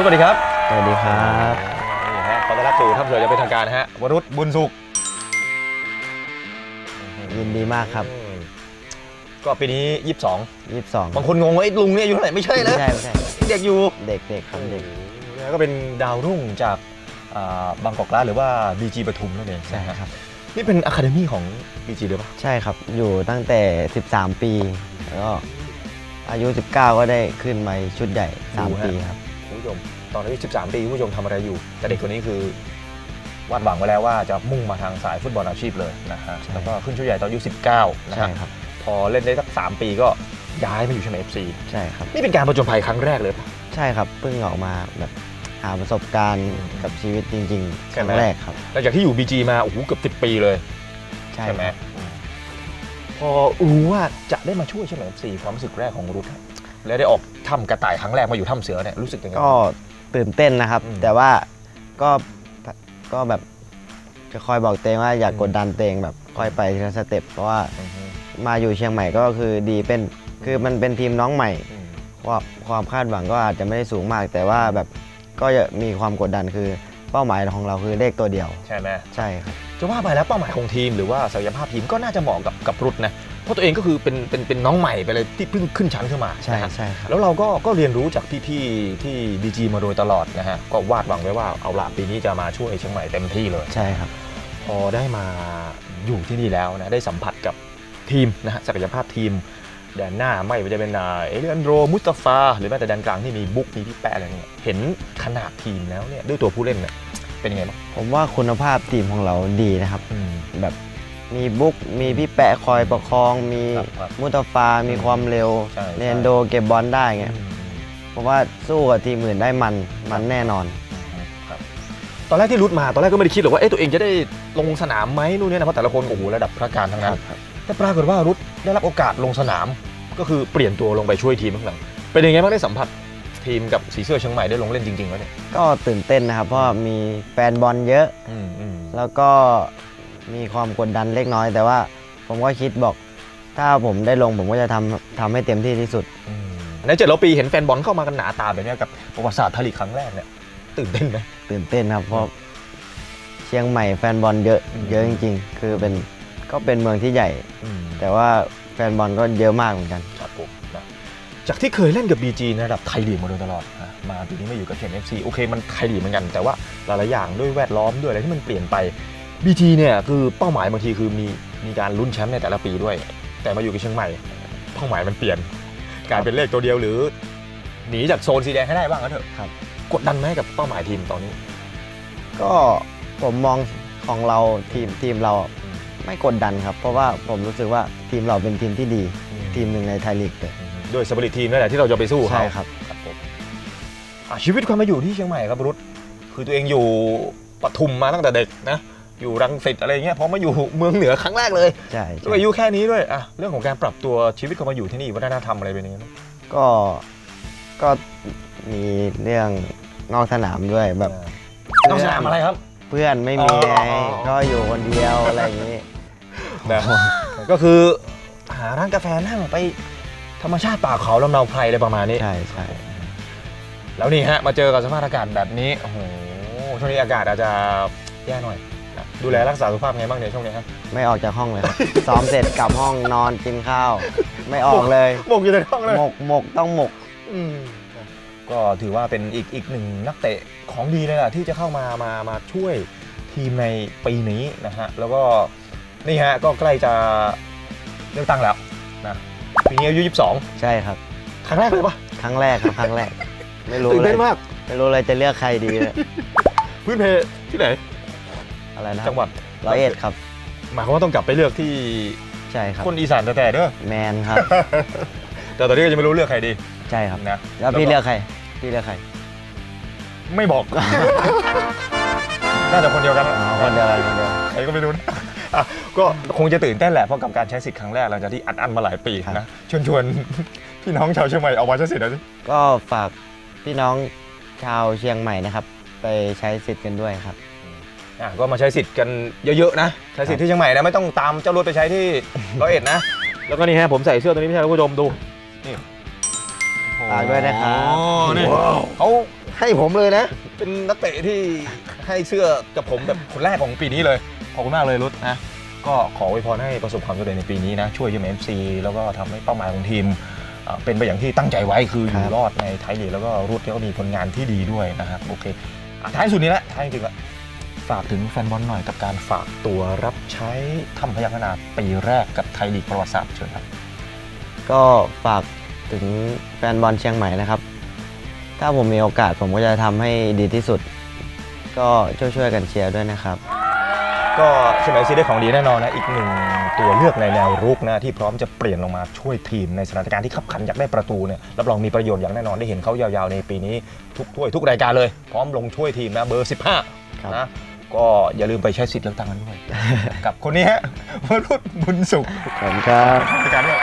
รุ่สวัสดีครับ สวัสดีครับนี่ฮะขอต้อนรับสู่ทัพเสือจะเป็นทางการนะฮะวรุษบุญสุข ยินดีมากครับอืมก็ปีนี้ 22 22 บางคนงงว่าไอ้ลุงเนี่ยอายู่เท่าไหร่ไม่ใช่ไม่นะใช่ไม่ใช่เด็กอยู่เด็กเด็กครับเด็กแล้วก็เป็นดาวรุ่งจากอ่าบางกอกกลาสหรือว่า BG ปทุมนั่นเองใช่นะฮะครับนี่เป็นอะคาเดมี่ของ BG ด้วยปะใช่ครับ อยู่ตั้งแต่ 13 ปี แล้วก็อายุ 19 ก็ได้ขึ้นมาชุดใหญ่ 3 ปีครับคุณ ผู้ชม ตอนอายุ13 ปีคุณผู้ชมทำอะไรอยู่ แต่เด็กคนนี้คือวาดหวังไว้แล้วว่าจะมุ่งมาทางสายฟุตบอลอาชีพเลยนะฮะใช่แล้วก็ขึ้นชุดใหญ่ตอนอายุ 19 นะใช่ฮะครับพอเล่นได้สัก 3 ปีก็ย้ายมาอยู่เชน FC ใช่ครับ นี่เป็นการประจนภัยครั้งแรกเลยปะใช่ครับ เพิ่งออกมาแบบหาประสบการณ์กับชีวิตจริงๆใช่ครั้ไหมงแรกครับหลังจากที่อยู่ BG มาโอ้โหเกือบ10 ปีเลย ใช่ใช่ไหมครับพอรู้ว่าจะได้มาช่วยเชน FC ความรู้สึกแรกของรุทครับ แล้วได้ออกถ้ำกระต่ายครั้งแรกมาอยู่ถ้ำเสือเนี่ยรู้สึกยังไง ก็ตื่นเต้นนะครับอืมแต่ว่าก็ก็แบบจะคอยบอกเตวเองว่าอย่ากกดดันเตวเองแบบค่อยไปทีละสเต็ปเพราะว่าอือฮึมาอยู่เชียงใหม่ก็คือดีเป็นคือมันเป็นทีมน้องใหม่อืมความความคาดหวังก็อาจจะไม่ได้สูงมาก แต่ว่าแบบก็จะมีความกดดันคือเป้าหมายของเราคือเลขตัวเดียว ใช่ไหมใช่ครับจะว่าไปแล้วเป้าหมายของทีมหรือว่าศักยภาพทีมก็น่าจะเหมาะกับกับรุทนะเพ ราะตัวเองก็คือเป็นเป็นเป็นน้องใหม่ไปเลยที่เพิ่งขึ้นชั้นขึ้นมาใช่นะฮะใช่ครับแล้วเราก็ก็เรียนรู้จากพี่ๆที่บีจีมาโดยตลอดนะฮะก็วาดหวังไว้ว่าเอาละปีนี้จะมาช่วยเชียงใหม่เต็มที่เลยใช่ครับพอได้มาอยู่ที่นี่แล้วนะได้สัมผัสกับทีมนะฮะศักยภาพทีมแดนหน้าไม่ว่าจะเป็นอ่าเอเลียนโรมุสตาฟา หรือแม้แต่แดนกลางที่มีบุ๊กมีพี่แปะอะไรเนี่ยเห็นขนาดทีมแล้วเนี่ยด้วยตัวผู้เล่นเนี่ยเป็นยังไงบ้างผมว่าคุณภาพทีมของเราดีนะครับอืมแบบ มีบุ๊กมีพี่แปะคอยประคอง มีครับครับมุตาฟา มีความเร็วใช่ เรนโดเก็บบอลได้เงี้ยผมว่าสู้กับทีมอื่นได้มันมันแน่นอน ครับตอนแรกที่รุดมาตอนแรกก็ไม่ได้คิดหรอกว่าเอ๊ะตัวเองจะได้ลงสนามไหมนู่นเนี่ยนะเพราะแต่ละคนโอ้โหระดับพระการทั้งนั้นแต่ปรากฏว่ารุดได้รับโอกาสลงสนาม ก็คือเปลี่ยนตัวลงไปช่วยทีมข้างหลังเป็นยังไงบ้างได้สัมผัสทีมกับสีเสื้อเชียงใหม่ได้ลงเล่นจริงๆแล้วเนี่ยก็ตื่นเต้นนะครับ เพราะมีแฟนบอลเยอะ อืมอืมแล้วก็ มีความกดดันเล็กน้อย แต่ว่าผมก็คิดบอก ถ้าผมได้ลงผมก็จะทำทำให้เต็มที่ที่สุดอืมในเจ็ดร้อยปีเห็นแฟนบอลเข้ามากันหนาตาแบบเนี้ยกับประวัติศาสตร์ไทยลีกครั้งแรกเนี่ยตื่นเต้นไหมตื่นเต้นครับเพราะเชียงใหม่แฟนบอลเยอะอืมเยอะจริง ๆ คือเป็นก็เป็นเมืองที่ใหญ่ แต่ว่าแฟนบอลก็เยอะมากเหมือนกันครับผมนะจากที่เคยเล่นกับ BG ในระดับไทยลีกมาโดยตลอดนะมาปีนี้มาอยู่กับเชน FC โอเคมันไทยลีกเหมือนกัน แต่ว่าหลายๆอย่างด้วยแวดล้อมด้วยอะไรที่มันเปลี่ยนไป BG เนี่ยคือเป้าหมายบางทีคือมีมีการลุ้นแชมป์ในแต่ละปีด้วย แต่มาอยู่กับเชียงใหม่ เป้าหมายมันเปลี่ยนกลายเป็นเลขตัวเดียวหรือ หนีจากโซนสีแดงให้ได้บ้างก็เถอะครับ กดดันไหมกับเป้าหมายทีมตอนนี้ ก็ผมมองของเราทีมทีมเราไม่กดดันครับ เพราะว่าผมรู้สึกว่าทีมเราเป็นทีมที่ดี ทีมหนึ่งในไทยลีกเลยด้วยสปิริตทีมนั่นแหละที่เราจะไปสู้เขาใช่ครับครับผมอะชีวิตความมาอยู่ที่เชียงใหม่ครับรุตคือตัวเองอยู่ปทุมมาตั้งแต่เด็กนะ อยู่รังสิตอะไรเงี้ยพอมาอยู่เมืองเหนือครั้งแรกเลยใช่ด้ใช่วยอายุแค่นี้ด้วยอะเรื่องของการปรับตัวชีวิตความมาอยู่ที่นี่วัฒนธรรมอะไรเป็นยังไงบ้างก็ก็มีเรื่องนอกสนามด้วยแบบนอกสนามอะไรครับ เพื่อนไม่มีอ๋อไงก็อยู่คนเดียวอะไรอย่างนี้นะก็คือหาร้านกาแฟนั่งไปธรรมชาติป่าเขาลำเนาไพรอะไรประมาณนี้ใช่ใช่แล้วนี่ฮะมาเจอกับสภาพอากาศแบบนี้โอ้โหช่วงนี้อากาศอาจจะแย่หน่อยนะ ดูแลรักษาสุขภาพไงบ้างในช่วงนี้ฮะไม่ออกจากห้องเลยครับ ซ้อมเสร็จกลับห้องนอนกินข้าว ไม่ออกเลยหมกอยู่ในห้องเลยหมกหมกต้องหมกอืมก็ถือว่าเป็นอีกอีกหนึ่งนักเตะของดีเลยแหละที่จะเข้ามามามาช่วยทีมในปีนี้นะฮะแล้วก็นี่ฮะก็ใกล้จะเลือกตั้งแล้วนะปีนี้อายุ22 ใช่ครับ ครั้งแรกเลยปะครั้งแรกครับครั้งแรก ไม่รู้ตื่นเลเต้ยนมากไม่รู้เลยจะเลือกใครดีเลยพื้นเพที่ไหน อะไรนะครัจังหวัดร้อยเอ็ดครับหมายความว่าต้องกลับไปเลือกที่ใช่ครับคนอีสานแต่แต่เด้อแมนครับ แต่ตอนนี้ก็ยังไม่รู้เลือกใครดีใช่ครับนะแล้วพี่เลือกใครพี่เลือกใคร ไม่บอกน่าจะคนเดียวกันอ๋อคนเดียวกันคนเดียวใครก็ไม่รู้นะอะก็คงจะตื่นเต้นแหละเพราะกับการใช้สิทธิ์ครั้งแรกหลังจากที่อัดอั้นมาหลายปีครับนะชวนชวนพี่น้องชาวเชียงใหม่ออกมาใช้สิทธิ์หน่อยสิก็ฝากพี่น้องชาวเชียงใหม่นะครับ ไปใช้สิทธิ์กันด้วยครับ อะก็มาใช้สิทธิ์กันเยอะๆนะ ใช้สิทธิ์ที่เชียงใหม่นะไม่ต้องตามเจ้ารถไปใช้ที่ร้อยเอ็ดนะ แล้วก็นี่ฮะผมใส่เสื้อตัวนี้ไม่ใช่คุณผู้ชมดู นี่ฝากด้วยนะครับโอ้นี่เขาให้ผมเลยนะ เป็นนักเตะที่ให้เสื้อกับผมแบบคนแรกของปีนี้เลย ขอบคุณมากเลยรุดนะ ก็ขออวยพรให้ประสบความสำเร็จในปีนี้นะ ช่วยยูเอ็มซีแล้วก็ทำให้เป้าหมายของทีมเอ่อเป็นไปอย่างที่ตั้งใจไว้คืออยู่ครับรอดในไทยลีกแล้วก็รุดก็มีผลงานที่ดีด้วยนะครับโอเคอะท้ายสุดนี้แหละท้ายจริงๆละ ฝากถึงแฟนบอลหน่อยกับการฝากตัวรับใช้ทำพยัคฆ์นาปีแรกกับไทยลีกประวัติศาสตร์เชิญครับ ก็ฝากถึงแฟนบอลเชียงใหม่นะครับ ถ้าผมมีโอกาสผมก็จะทำให้ดีที่สุด ก็ช่วยๆกันเชียร์ด้วยนะครับ ก็เชียงใหม่ซีได้ของดีแน่นอนนะอีกหนึ่งตัวเลือกในแนวรุกนะที่พร้อมจะเปลี่ยนลงมาช่วยทีมในสถานการณ์ที่ขับขันอยากได้ประตูเนี่ยรับรองมีประโยชน์อย่างแน่นอนได้เห็นเขายาวๆในปีนี้ทุกถ้วยทุกรายการเลย พร้อมลงช่วยทีมนะเบอร์ 15ครับนะ ก็อย่าลืมไปใช้สิทธิ์เลือกตั้งกันด้วย กับคนนี้ฮะวรุษบุญสุขขอบคุณครับรายการด้วย